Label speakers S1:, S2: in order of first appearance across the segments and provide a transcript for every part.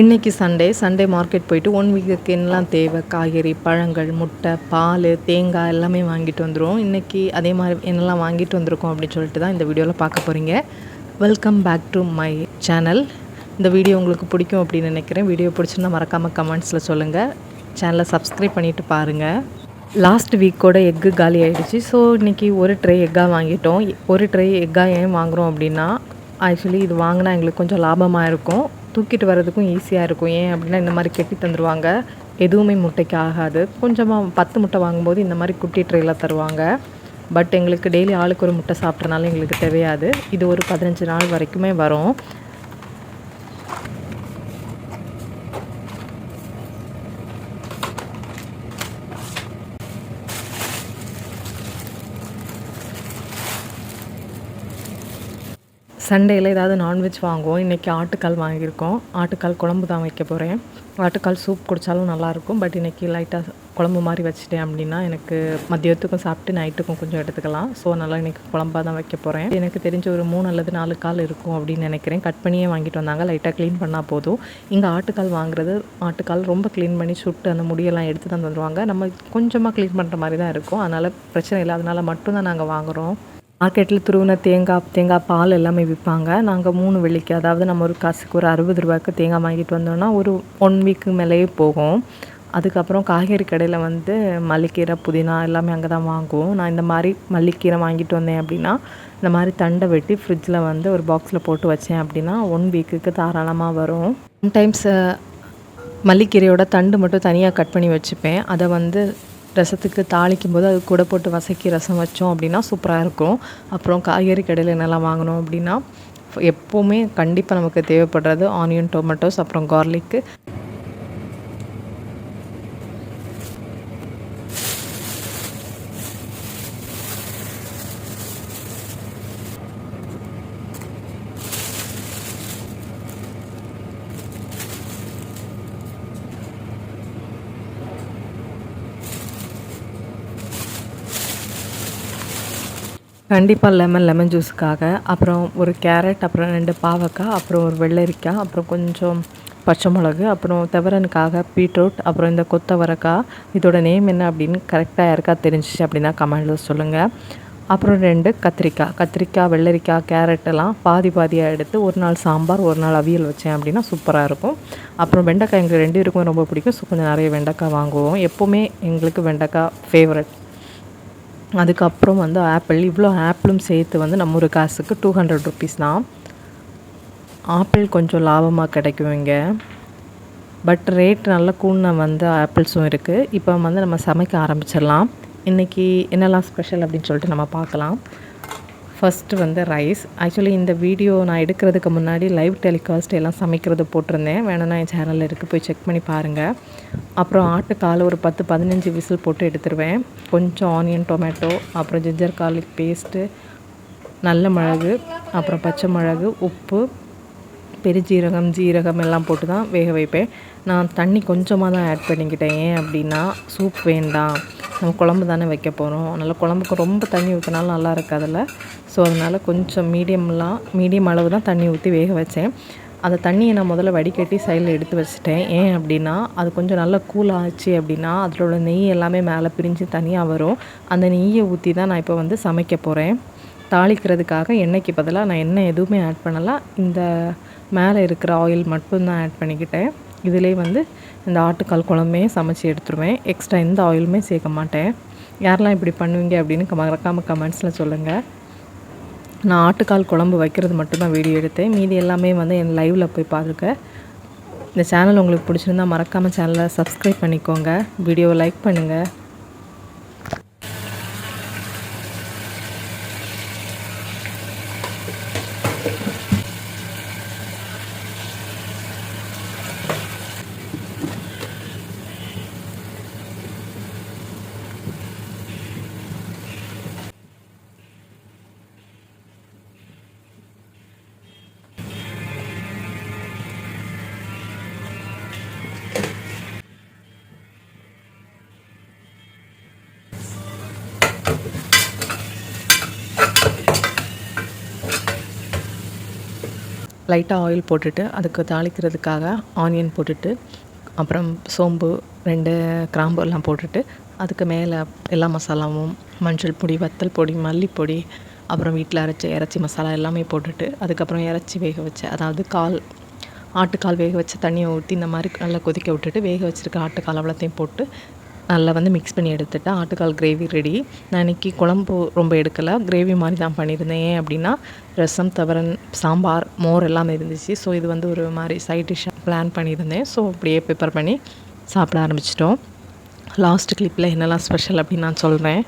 S1: இன்றைக்கி Sunday Sunday market போயிட்டு one வீக்குக்கு என்னலாம் தேவை? காய்கறி பழங்கள் முட்டை பால் தேங்காய் எல்லாமே வாங்கிட்டு வந்துடும் இன்றைக்கி அதே மாதிரி என்னெல்லாம் வாங்கிட்டு வந்திருக்கோம் அப்படின்னு சொல்லிட்டு தான் இந்த வீடியோவில் பார்க்க போகிறீங்க welcome back to my channel இந்த வீடியோ உங்களுக்கு பிடிக்கும் அப்படின்னு நினைக்கிறேன். வீடியோ பிடிச்சிருந்தா மறக்காமல் கமெண்ட்ஸில் சொல்லுங்கள் சேனலை சப்ஸ்கிரைப் பண்ணிவிட்டு பாருங்கள் லாஸ்ட் வீக்கோட எக்கு காலி ஆகிடுச்சு ஸோ இன்றைக்கி ஒரு ட்ரே எக்காக வாங்கிட்டோம். ஒரு ட்ரே எக்காக ஏன் வாங்குகிறோம் அப்படின்னா ஆக்சுவலி இது வாங்கினா எங்களுக்கு கொஞ்சம் லாபமாக இருக்கும். தூக்கிட்டு வர்றதுக்கும் ஈஸியாக இருக்கும். ஏன் அப்படின்னா இந்த மாதிரி கெட்டி தந்துடுவாங்க எதுவுமே முட்டைக்கு ஆகாது. கொஞ்சமாக பத்து முட்டை வாங்கும்போது இந்த மாதிரி குட்டி ட்ரேயில் தருவாங்க. பட் எங்களுக்கு டெய்லி ஆளுக்கு ஒரு முட்டை சாப்பிட்றனால எங்களுக்கு தேவையாது. இது ஒரு பதினஞ்சு நாள் வரைக்குமே வரும். சண்டேயில் ஏதாவது நான்வெஜ் வாங்குவோம். இன்றைக்கி ஆட்டுக்கால் வாங்கியிருக்கோம். ஆட்டுக்கால் குழம்பு தான் வைக்க போகிறேன் ஆட்டுக்கால் சூப் குடித்தாலும் நல்லாயிருக்கும் பட் இன்றைக்கி லைட்டாக குழம்பு மாதிரி வச்சுட்டேன் அப்படின்னா எனக்கு மதியத்துக்கும் சாப்பிட்டு நைட்டுக்கும் கொஞ்சம் எடுத்துக்கலாம். ஸோ நல்லா இன்றைக்கி குழம்பாக தான் வைக்க போகிறேன் எனக்கு தெரிஞ்ச ஒரு மூணு அல்லது நாலு கால் இருக்கும் அப்படின்னு நினைக்கிறேன். கட் பண்ணியே வாங்கிட்டு வந்தாங்க. லைட்டாக க்ளீன் பண்ணால் போதும். இங்கே ஆட்டுக்கால் வாங்குறது ஆட்டுக்கால் ரொம்ப க்ளீன் பண்ணி சுட்டு அந்த முடியெல்லாம் எடுத்து தந்துருவாங்க. நம்ம கொஞ்சமாக க்ளீன் பண்ணுற மாதிரி தான் இருக்கும். அதனால் பிரச்சனை இல்லை. அதனால் மட்டும்தான் நாங்கள் வாங்குகிறோம் மார்க்கெட்டில் துருவின தேங்காய் தேங்காய் பால் எல்லாமே விற்பாங்க நாங்கள் மூணு வெள்ளிக்கு அதாவது நம்ம ஒரு காசுக்கு ஒரு அறுபது ரூபாய்க்கு தேங்காய் வாங்கிட்டு வந்தோம்னா ஒரு ஒன் வீக்கு மேலேயே போகும். அதுக்கப்புறம் காய்கறி கடையில் வந்து மல்லிக்கீரை புதினா எல்லாமே அங்கே தான் வாங்குவோம். நான் இந்த மாதிரி மல்லிக்கீரை வாங்கிட்டு வந்தேன் அப்படின்னா இந்த மாதிரி தண்டை வெட்டி ஃப்ரிட்ஜில் வந்து ஒரு பாக்ஸில் போட்டு வச்சேன் அப்படின்னா ஒன் வீக்குக்கு தாராளமாக வரும். சம்டைம்ஸ் மல்லிக்கீரையோட தண்டு மட்டும் தனியாக கட் பண்ணி வச்சுப்பேன். அதை வந்து ரசத்துக்கு தாளிக்கும் போது அது கூட போட்டு வசக்கி ரசம் வச்சோம் அப்படின்னா சூப்பராக இருக்கும். அப்புறம் காய்கறி கடையில் என்னெல்லாம் வாங்கினோம் அப்படின்னா எப்போவுமே கண்டிப்பாக நமக்கு தேவைப்படுறது ஆனியன் டொமேட்டோஸ் அப்புறம் கார்லிக்கு கண்டிப்பாக லெமன் லெமன் ஜூஸுக்காக அப்புறம் ஒரு கேரட் அப்புறம் ரெண்டு பாவக்காய் அப்புறம் ஒரு வெள்ளரிக்காய் அப்புறம் கொஞ்சம் பச்சை மிளகு அப்புறம் துவரனுக்காக பீட்ரூட் அப்புறம் இந்த கொத்தவரக்காய். இதோட நேம் என்ன அப்படின்னு கரெக்டாக யாருக்கா தெரிஞ்சிச்சு அப்படின்னா கமெண்டில் சொல்லுங்கள் அப்புறம் ரெண்டு கத்திரிக்காய். கத்திரிக்காய் வெள்ளரிக்காய் கேரட் எல்லாம் பாதி பாதியாக எடுத்து ஒரு நாள் சாம்பார் ஒரு நாள் அவியல் வச்சேன் அப்படின்னா சூப்பராக இருக்கும். அப்புறம் வெண்டைக்காய் எங்களுக்கு ரெண்டு இருக்கும் ரொம்ப பிடிக்கும். ஸோ கொஞ்சம் நிறைய வெண்டைக்காய் வாங்குவோம். எப்போவுமே எங்களுக்கு வெண்டைக்காய் ஃபேவரட் அதுக்கப்புறம் வந்து ஆப்பிள் இவ்வளோ ஆப்பிளும் சேர்த்து வந்து நம்ம ஒரு காசுக்கு டூ ஹண்ட்ரட் ருபீஸ் தான். ஆப்பிள் கொஞ்சம் லாபமாக கிடைக்கும் இங்கே பட் ரேட் நல்லா கூண்ண வந்து ஆப்பிள்ஸும் இருக்குது இப்போ வந்து நம்ம சமைக்க ஆரம்பிச்சிடலாம். இன்றைக்கி என்னெல்லாம் ஸ்பெஷல் அப்படின்னு சொல்லிட்டு நம்ம பார்க்கலாம். ஃபஸ்ட்டு வந்து ரைஸ் ஆக்சுவலி இந்த வீடியோ நான் எடுக்கிறதுக்கு முன்னாடி லைவ் டெலிகாஸ்ட் எல்லாம் சமைக்கிறது போட்டிருந்தேன். வேணும்னா என் சேனலில் இருக்குது போய் செக் பண்ணி பாருங்கள் அப்புறம் ஆட்டுக்கால் ஒரு பத்து பதினஞ்சு விசில் போட்டு எடுத்துருவேன். கொஞ்சம் ஆனியன் டொமேட்டோ அப்புறம் ஜிஞ்சர் கார்லிக் பேஸ்ட்டு நல்ல மிளகு அப்புறம் பச்சை மிளகு உப்பு பெருஜீரகம் ஜீரகம் எல்லாம் போட்டு தான் வேக வைப்பேன். நான் தண்ணி கொஞ்சமாக தான் ஆட் பண்ணிக்கிட்டேன். ஏன் அப்படின்னா சூப் வேண்டாம். நம்ம குழம்பு தானே வைக்க போகிறோம் அதனால் குழம்புக்கு ரொம்ப தண்ணி ஊற்றினாலும் நல்லா இருக்காதில்ல. ஸோ அதனால் கொஞ்சம் மீடியம்லாம் மீடியம் அளவு தான் தண்ணி ஊற்றி வேக வச்சேன். அந்த தண்ணியை நான் முதல்ல வடிகட்டி சைடில் எடுத்து வச்சுட்டேன். ஏன் அப்படின்னா அது கொஞ்சம் நல்லா கூல் ஆச்சு அப்படின்னா அதில் உள்ள நெய் எல்லாமே மேலே பிரிஞ்சு தனியாக வரும். அந்த நெய்யை ஊற்றி தான் நான் இப்போ வந்து சமைக்க போகிறேன் தாளிக்கிறதுக்காக எண்ணெய்க்கு பதிலாக நான் எண்ணெய் எதுவுமே ஆட் பண்ணலாம் இந்த மேலே இருக்கிற ஆயில் மட்டும்தான் ஆட் பண்ணிக்கிட்டேன். இதிலே வந்து இந்த ஆட்டுக்கால் குழம்பையும் சமைச்சி எடுத்துருவேன். எக்ஸ்ட்ரா எந்த ஆயிலுமே சேர்க்க மாட்டேன். யாரெல்லாம் இப்படி பண்ணுவீங்க அப்படின்னு மறக்காமல் கமெண்ட்ஸில் சொல்லுங்கள் நான் ஆட்டுக்கால் குழம்பு வைக்கிறது மட்டும்தான் வீடியோ எடுத்தேன். மீதி எல்லாமே வந்து என் லைவில் போய் பாருங்க இந்த சேனல் உங்களுக்கு பிடிச்சிருந்தா மறக்காமல் சேனலை சப்ஸ்கிரைப் பண்ணிக்கோங்க. வீடியோவை லைக் பண்ணுங்கள் லைட்டாக ஆயில் போட்டுட்டு அதுக்கு தாளிக்கிறதுக்காக ஆனியன் போட்டுட்டு அப்புறம் சோம்பு ரெண்டு கிராம்பு எல்லாம் போட்டுட்டு அதுக்கு மேலே எல்லா மசாலாவும் மஞ்சள் பொடி வத்தல் பொடி மல்லிப்பொடி அப்புறம் வீட்டில் அரைச்ச இறைச்சி மசாலா எல்லாமே போட்டுட்டு அதுக்கப்புறம் இறைச்சி வேக வச்ச அதாவது கால் ஆட்டுக்கால் வேக வச்ச தண்ணியை ஊற்றி இந்த மாதிரி நல்லா கொதிக்க விட்டுட்டு வேக வச்சுருக்க ஆட்டுக்கால் அவ்வளோத்தையும் போட்டு நல்லா வந்து மிக்ஸ் பண்ணி எடுத்துட்டு ஆட்டுக்கால் கிரேவி ரெடி நான் இன்றைக்கி குழம்பு ரொம்ப எடுக்கலை. கிரேவி மாதிரி தான் பண்ணியிருந்தேன். ஏன் அப்படின்னா ரசம் தவரன் சாம்பார் மோர் எல்லாமே இருந்துச்சு. ஸோ இது வந்து ஒரு மாதிரி சைட் டிஷ்ஷாக ப்ளான் பண்ணியிருந்தேன். ஸோ அப்படியே ப்ரிப்பேர் பண்ணி சாப்பிட ஆரம்பிச்சிட்டோம். லாஸ்ட் கிளிப்பில் என்னெல்லாம் ஸ்பெஷல் அப்படின்னு நான் சொல்கிறேன்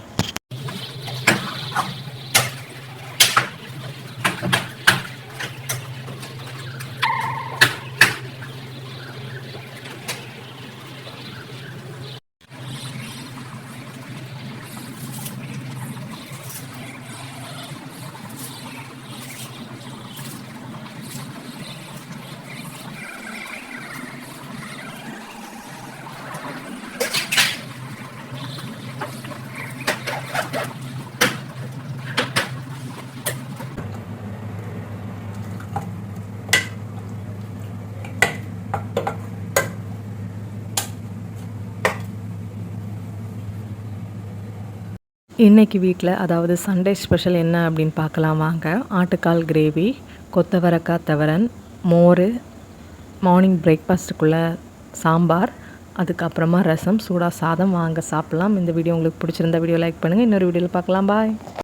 S1: இன்றைக்கி வீட்டில் அதாவது சண்டே ஸ்பெஷல் என்ன அப்படின்னு பார்க்கலாம் வாங்க. ஆட்டுக்கால் கிரேவி கொத்தவரக்காய் தவரன் மோர் மார்னிங் பிரேக்ஃபாஸ்ட்டுக்குள்ளே சாம்பார் அதுக்கப்புறமா ரசம் சூடாக சாதம் வாங்க. சாப்பிட்லாம். இந்த வீடியோ உங்களுக்கு பிடிச்சிருந்த வீடியோ லைக் பண்ணுங்கள் இன்னொரு வீடியோவில் பார்க்கலாம். பாய்